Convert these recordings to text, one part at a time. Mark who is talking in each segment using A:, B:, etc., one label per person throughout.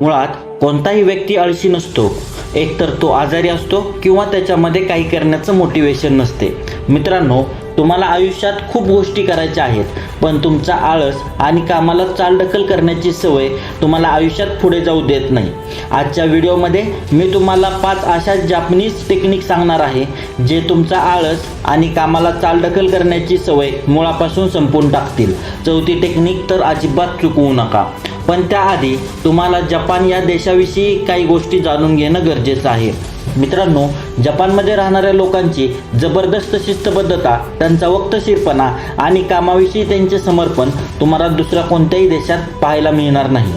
A: मुळात कोणताही व्यक्ती आळशी नसतो. एकतर तो आजारी असतो किंवा त्याच्यामध्ये काही करण्याचं मोटिवेशन नसते. मित्रांनो तुम्हाला आयुष्यात खूप गोष्टी करायच्या आहेत पण तुमचा आळस आणि कामाला चालढकल करण्याची सवय तुम्हाला आयुष्यात पुढे जाऊ देत नाही. आजच्या व्हिडिओमध्ये मी तुम्हाला पाच अशा जापनीज टेक्निक सांगणार आहे जे तुमचा आळस आणि कामाला चालढकल करण्याची सवय मुळापासून संपवून टाकतील. चौथी टेक्निक तर अजिबात चुकवू नका. पण त्याआधी तुम्हाला जपान या देशाविषयी काही गोष्टी जाणून घेणं गरजेचं आहे. मित्रांनो जपानमध्ये राहणाऱ्या लोकांची जबरदस्त शिस्तबद्धता त्यांचा वक्तशीरपणा आणि कामाविषयी त्यांचे समर्पण तुम्हाला दुसऱ्या कोणत्याही देशात पाहायला मिळणार नाही.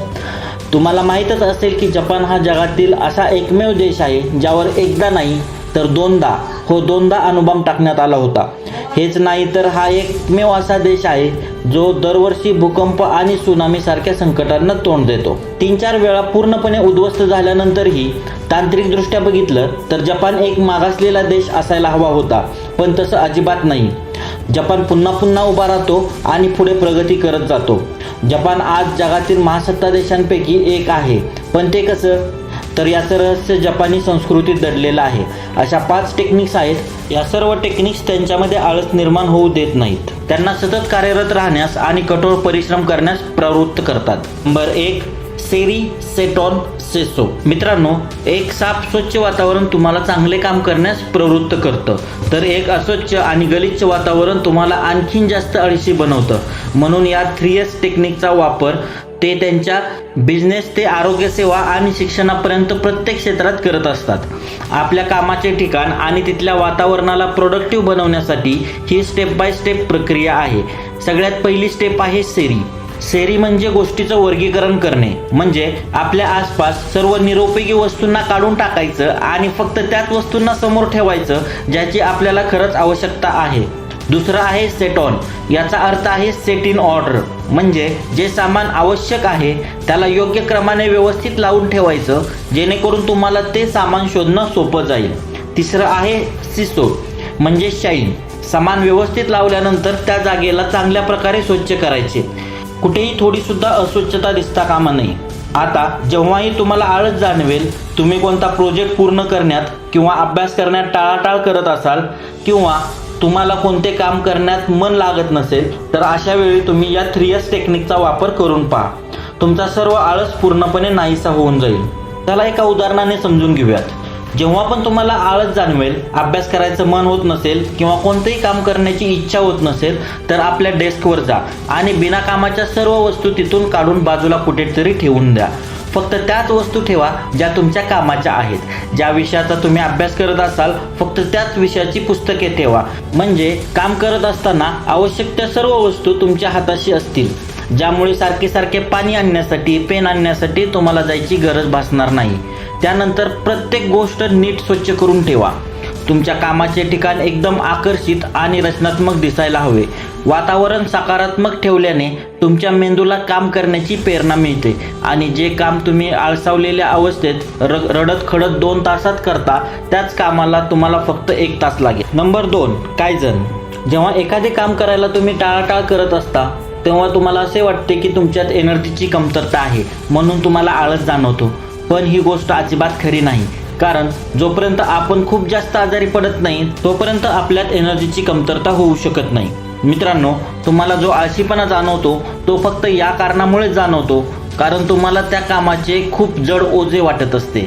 A: तुम्हाला माहीतच असेल की जपान हा जगातील असा एकमेव देश आहे ज्यावर एकदा नाही तर दोनदा हो दोनदा अणुबॉम्ब टाकण्यात आला होता. हेच नाही तर हा एकमेव असा देश आहे जो दरवर्षी भूकंप आणि सुनामीसारख्या संकटांना तोंड देतो. तीन चार वेळा पूर्णपणे उद्ध्वस्त झाल्यानंतरही तांत्रिकदृष्ट्या बघितलं तर जपान एक मागासलेला देश असायला हवा होता पण तसं अजिबात नाही. जपान पुन्हा पुन्हा उभा राहतो आणि पुढे प्रगती करत जातो. जपान आज जगातील महासत्ता देशांपैकी एक आहे पण ते कसं? तर याचं रहस्य जपानी संस्कृतीत दडलेलं आहे. अशा पाच टेक्निक्स आहेत या सर्व टेक्निक्स त्यांच्यामध्ये आळस निर्माण होऊ देत नाहीत. त्यांना सतत कार्यरत राहण्यास आणि कठोर परिश्रम करण्यास प्रवृत्त करतात. नंबर एक सेरी सेटॉन सेसो मित्रांनो एक साफ स्वच्छ वातावरण तुम्हाला चांगले काम करण्यास प्रवृत्त करतं. तर एक अस्वच्छ आणि गलिच्छ वातावरण तुम्हाला आणखीन जास्त अळशी बनवतं. म्हणून या थ्री एस टेक्निकचा वापर ते त्यांच्या बिझनेस ते आरोग्यसेवा आणि शिक्षणापर्यंत प्रत्येक क्षेत्रात करत असतात. आपल्या कामाचे ठिकाण आणि तिथल्या वातावरणाला प्रोडक्टिव्ह बनवण्यासाठी ही स्टेप बाय स्टेप प्रक्रिया आहे. सगळ्यात पहिली स्टेप आहे सेरी सेरी म्हणजे गोष्टीचं वर्गीकरण करणे. म्हणजे आपल्या आसपास सर्व निरुपयोगी वस्तूंना काढून टाकायचं आणि फक्त त्याच वस्तूंना समोर ठेवायचं ज्याची आपल्याला खरंच आवश्यकता आहे. दुसरं आहे सेट ऑन याचा अर्थ आहे सेट इन ऑर्डर. म्हणजे जे सामान आवश्यक आहे त्याला योग्य क्रमाने व्यवस्थित लावून ठेवायचं जेणेकरून तुम्हाला ते सामान शोधणं सोपं जाईल. तिसरं आहे सिसो. म्हणजे शाईन. सामान व्यवस्थित लावल्यानंतर त्या जागेला चांगल्या प्रकारे स्वच्छ करायचे. कुठेही थोडी सुद्धा अस्वच्छता दिसता कामा नये. आता जेव्हाही तुम्हाला आळस जाणवेल तुम्ही कोणता प्रोजेक्ट पूर्ण करण्यात किंवा अभ्यास करण्यात टाळाटाळ करत असाल किंवा तुम्हाला कोणते काम करण्यात मन लागत नसेल तर अशा वेळी तुम्ही या थ्री एस टेक्निकचा वापर करून पहा. तुमचा सर्व आळस पूर्णपणे नाहीसा होऊन जाईल. त्याला एका उदाहरणाने समजून घेऊयात. जेव्हा पण तुम्हाला आळस जाणवेल अभ्यास करायचं मन होत नसेल किंवा कोणतेही काम करण्याची इच्छा होत नसेल तर आपल्या डेस्कवर जा आणि बिना कामाच्या सर्व वस्तू तिथून काढून बाजूला कुठेतरी ठेवून द्या. फक्त त्याच वस्तू ठेवा ज्या तुमच्या कामाच्या आहेत. ज्या विषयाचा तुम्ही अभ्यास करत असाल फक्त त्याच विषयाची पुस्तके ठेवा. म्हणजे काम करत असताना आवश्यक त्या सर्व वस्तू तुमच्या हाताशी असतील. ज्यामुळे सारखे सारखे पाणी आणण्यासाठी पेन आणण्यासाठी तुम्हाला जायची गरज भासणार नाही. त्यानंतर प्रत्येक गोष्ट नीट स्वच्छ करून ठेवा. तुमच्या कामाचे ठिकाण एकदम आकर्षित आणि रचनात्मक दिसायला हवे. वातावरण सकारात्मक ठेवल्याने तुमच्या मेंदूला काम करण्याची प्रेरणा मिळते आणि जे काम तुम्ही आळसावलेल्या अवस्थेत र रडत खडत दोन तासात करता त्याच कामाला तुम्हाला फक्त एक तास लागेल. नंबर दोन कायजन. जेव्हा एखादे काम करायला तुम्ही टाळाटाळ करत असता तेव्हा तुम्हाला असे वाटते की तुमच्यात एनर्जीची कमतरता आहे म्हणून तुम्हाला आळस जाणवतो. पण ही गोष्ट अजिबात खरी नाही कारण जोपर्यंत आपण खूप जास्त आजारी पडत नाही तोपर्यंत आपल्यात एनर्जीची कमतरता होऊ शकत नाही. मित्रांनो तुम्हाला जो आळशीपणा जाणवतो तो फक्त या कारणामुळेच जाणवतो कारण तुम्हाला त्या कामाचे खूप जड ओझे वाटत असते.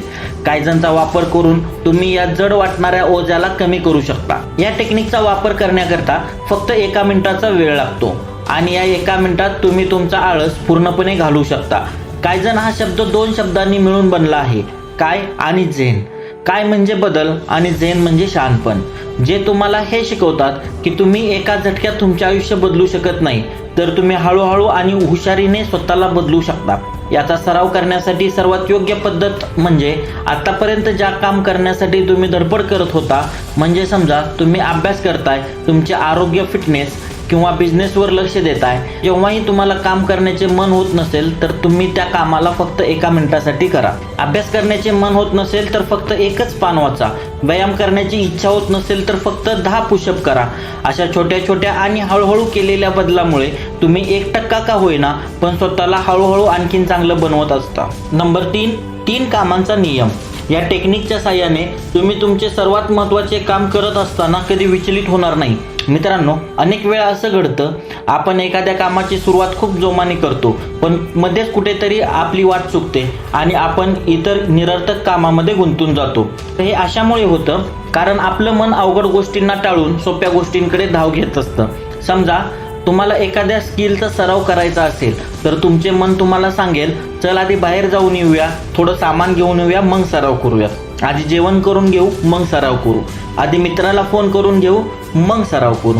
A: कायजनचा वापर करून तुम्ही या जड वाटणाऱ्या ओझ्याला कमी करू शकता. या टेक्निकचा वापर करण्याकरता फक्त एका मिनिटाचा वेळ लागतो. आणि या एका मिनिटात तुम्ही तुमचा आळस पूर्णपणे घालू शकता. कायजन हा शब्द दोन शब्दांनी मिळून बनला आहे. काय आणि झेन. काय म्हणजे बदल आणि झेन म्हणजे शहाणपण. जे तुम्हाला हे शिकवतात की तुम्ही एका झटक्यात तुमचे आयुष्य बदलू शकत नाही तर तुम्ही हळूहळू आणि हुशारीने स्वतःला बदलू शकता. याचा सराव करण्यासाठी सर्वात योग्य पद्धत म्हणजे आतापर्यंत ज्या काम करण्यासाठी तुम्ही धडपड करत होता म्हणजे समजा तुम्ही अभ्यास करताय तुमचे आरोग्य फिटनेस किंवा बिझनेसवर लक्ष देत आहे जेव्हाही तुम्हाला काम करण्याचे मन होत नसेल तर तुम्ही त्या कामाला फक्त एका मिनिटासाठी करा. अभ्यास करण्याचे मन होत नसेल तर फक्त एकच पान वाचा. व्यायाम करण्याची इच्छा होत नसेल तर फक्त दहा पुशअप करा. अशा छोट्या छोट्या आणि हळूहळू केलेल्या बदलामुळे तुम्ही एक टक्का का होईना पण स्वतःला हळूहळू आणखीन चांगलं बनवत असता. नंबर तीन तीन कामांचा नियम. या टेक्निकच्या साह्याने तुम्ही तुमचे सर्वात महत्त्वाचे काम करत असताना कधी विचलित होणार नाही. मित्रांनो अनेक वेळा असं घडतं आपण एखाद्या कामाची सुरुवात खूप जोमाने करतो पण मध्येच कुठेतरी आपली वाट चुकते आणि आपण इतर निरर्थक कामामध्ये गुंतून जातो. हे अशामुळे होतं कारण आपलं मन अवघड गोष्टींना टाळून सोप्या गोष्टींकडे धाव घेत असतं. समजा तुम्हाला एखाद्या स्किलचा सराव करायचा असेल तर तुमचे मन तुम्हाला सांगेल चल आधी बाहेर जाऊन येऊया. थोडं सामान घेऊन येऊया मग सराव करूयात आधी जेवण करून घेऊ मग सराव करू. आधी मित्राला फोन करून घेऊ मग सराव करू.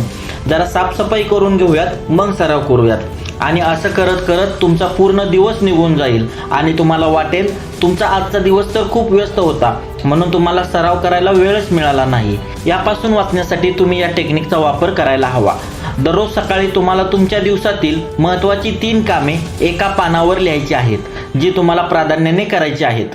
A: जरा साफसफाई करून घेऊयात मग सराव करूयात. आणि असं करत करत तुमचा पूर्ण दिवस निघून जाईल. आणि तुम्हाला वाटेल तुमचा आजचा दिवस तर खूप व्यस्त होता. म्हणून तुम्हाला सराव करायला वेळच मिळाला नाही. यापासून वाचण्यासाठी तुम्ही या टेक्निकचा वापर करायला हवा. दररोज सकाळी तुम्हाला तुमच्या दिवसातील महत्त्वाची तीन कामे एका पानावर लिहायची आहेत. जी तुम्हाला प्राधान्याने करायची आहेत.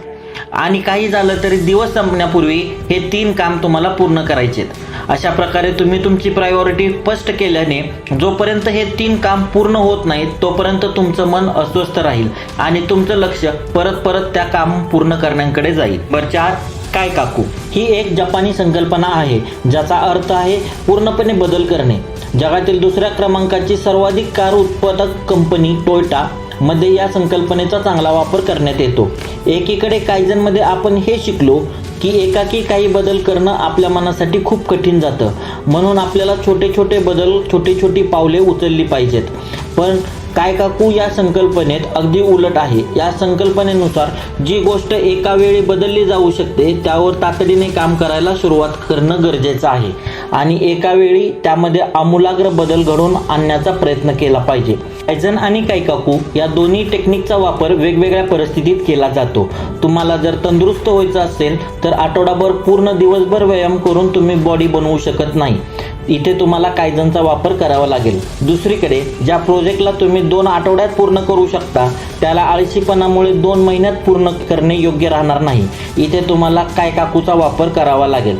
A: आणि काही झालं तरी दिवस संपण्यापूर्वी हे तीन काम तुम्हाला पूर्ण करायचे आहेत. अशा प्रकारे तुम्ही तुमची प्रायोरिटी स्पष्ट केल्याने जोपर्यंत हे तीन काम पूर्ण होत नाहीत तोपर्यंत तुमचं मन अस्वस्थ राहील आणि तुमचं लक्ष परत परत त्या काम पूर्ण करण्याकडे जाईल. बर चार काय काकू? ही एक जपानी संकल्पना आहे ज्याचा अर्थ आहे पूर्णपणे बदल करणे. जगातील दुसऱ्या क्रमांकाची सर्वाधिक कार उत्पादक कंपनी टोयोटा मध्ये या संकल्पनेचा चांगला वापर करण्यात येतो. एकीकडे कायझनमध्ये आपण हे शिकलो की एकाकी काही बदल करणं आपल्या मनासाठी खूप कठीण जातं. म्हणून आपल्याला छोटे छोटे बदल छोटी छोटी पावले उचलली पाहिजेत. पण काय काकू या संकल्पनेत अगदी उलट आहे. या संकल्पनेनुसार जी गोष्ट एका वेळी बदलली जाऊ शकते त्यावर तातडीने काम करायला सुरुवात करणं गरजेचं आहे. आणि एका वेळी त्यामध्ये आमूलाग्र बदल घडवून आणण्याचा प्रयत्न केला पाहिजे. कायझन आणि कायकाकू या दोन्ही टेक्निकचा वापर वेगवेगळ्या परिस्थितीत केला जातो. तुम्हाला जर तंदुरुस्त व्हायचं असेल तर आठवडाभर पूर्ण दिवसभर व्यायाम करून तुम्ही बॉडी बनवू शकत नाही. इथे तुम्हाला कायझनचा वापर करावा लागेल. दुसरीकडे ज्या प्रोजेक्टला तुम्ही दोन आठवड्यात पूर्ण करू शकता त्याला आळशीपणामुळे दोन महिन्यात पूर्ण करणे योग्य राहणार नाही. इथे तुम्हाला काय काकूचा वापर करावा लागेल.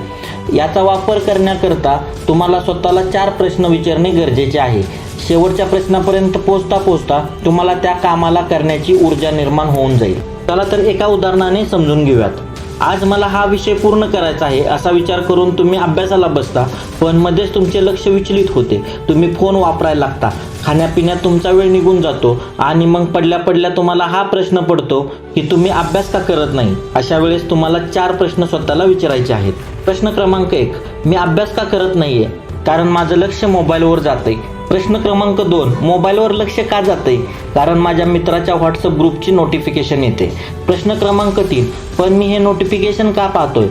A: याचा वापर करण्याकरता तुम्हाला स्वतःला चार प्रश्न विचारणे गरजेचे आहे. शेवटच्या प्रश्नापर्यंत पोचता पोचता तुम्हाला त्या कामाला करण्याची ऊर्जा निर्माण होऊन जाईल. चला तर एका उदाहरणाने समजून घेऊयात. आज मला हा विषय पूर्ण करायचा आहे असा विचार करून तुम्ही अभ्यासाला बसता पण मध्येच तुमचे लक्ष विचलित होते. तुम्ही फोन वापरायला लागता. खाण्यापिण्यात तुमचा वेळ निघून जातो आणि मग पडल्या पडल्या तुम्हाला हा प्रश्न पडतो की तुम्ही अभ्यास का करत नाही? अशा वेळेस तुम्हाला चार प्रश्न स्वतःला विचारायचे आहेत. प्रश्न क्रमांक एक मी अभ्यास का करत नाहीये? कारण माझं लक्ष मोबाईलवर जाते प्रश्न क्रमांक दोन. मोबाईलवर लक्ष का जाते कारण माझ्या मित्राच्या व्हॉट्सअप ग्रुपची नोटिफिकेशन येते. प्रश्न क्रमांक तीन. पण मी हे नोटिफिकेशन का पाहतोय?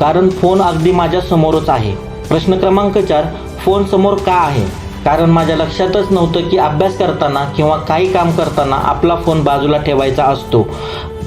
A: कारण फोन अगदी माझ्या समोरच आहे. प्रश्न क्रमांक चार. फोन समोर का आहे? कारण माझ्या लक्षातच नव्हतं की अभ्यास करताना किंवा काही काम करताना आपला फोन बाजूला ठेवायचा असतो.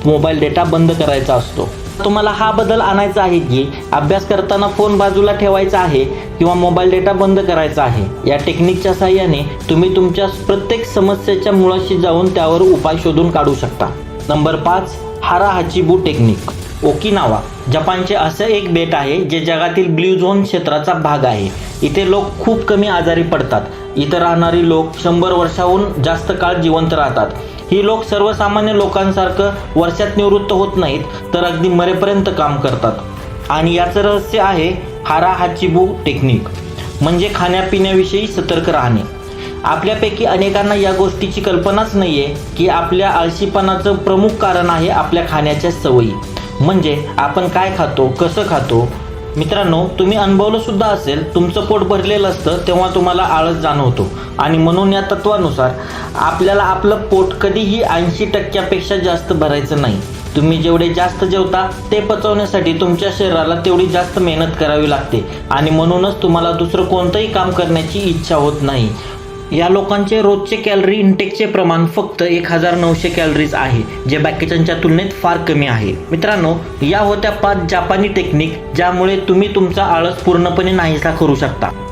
A: मोबाईल डेटा बंद करायचा असतो. तुम्हाला हा बदल आणायचा आहे की? अभ्यास करताना फोन बाजूला ठेवायचा आहे किंवा मोबाईल डेटा बंद करायचा आहे. या टेक्निकच्या साह्याने तुम्ही तुमच्या प्रत्येक समस्येच्या मुळाशी जाऊन त्यावर उपाय शोधून काढू शकता. नंबर पाच हारा हाचिबू टेक्निक ओकिनावा जपानचे असं एक बेट आहे जे जगातील ब्ल्यू झोन क्षेत्राचा भाग आहे. इथे लोक खूप कमी आजारी पडतात. इथं राहणारी लोक शंभर वर्षाहून जास्त काळ जिवंत राहतात. ही लोक सर्वसामान्य लोकांसारखं वर्षात निवृत्त होत नाहीत तर अगदी मरेपर्यंत काम करतात. आणि याचं रहस्य आहे हारा हाचिबू टेक्निक म्हणजे खाण्यापिण्याविषयी सतर्क राहणे. आपल्यापैकी अनेकांना या गोष्टीची कल्पनाच नाही आहे की आपल्या आळशीपणाचं प्रमुख कारण आहे आपल्या खाण्याच्या सवयी. म्हणजे आपण काय खातो कसं खातो? मित्रांनो तुम्ही अनुभवलं सुद्धा असेल तुमचं पोट भरलेलं असतं तेव्हा तुम्हाला आळस जाणवतो. आणि म्हणून या तत्वानुसार आपल्याला आपलं पोट कधीही ऐंशी टक्क्यापेक्षा जास्त भरायचं नाही. तुम्ही जेवढे जास्त जेवता ते पचवण्यासाठी तुमच्या शरीराला तेवढी जास्त मेहनत करावी लागते. आणि म्हणूनच तुम्हाला दुसरं कोणतंही काम करण्याची इच्छा होत नाही. या लोकांचे रोजचे कॅलरी इंटेकचे प्रमाण फक्त एक हजार नऊशे कॅलरीज आहे जे बाकीच्यांच्या तुलनेत फार कमी आहे. मित्रांनो या होत्या पाच जापानी टेक्निक ज्यामुळे तुम्ही तुमचा आळस पूर्णपणे नाहीसा करू शकता.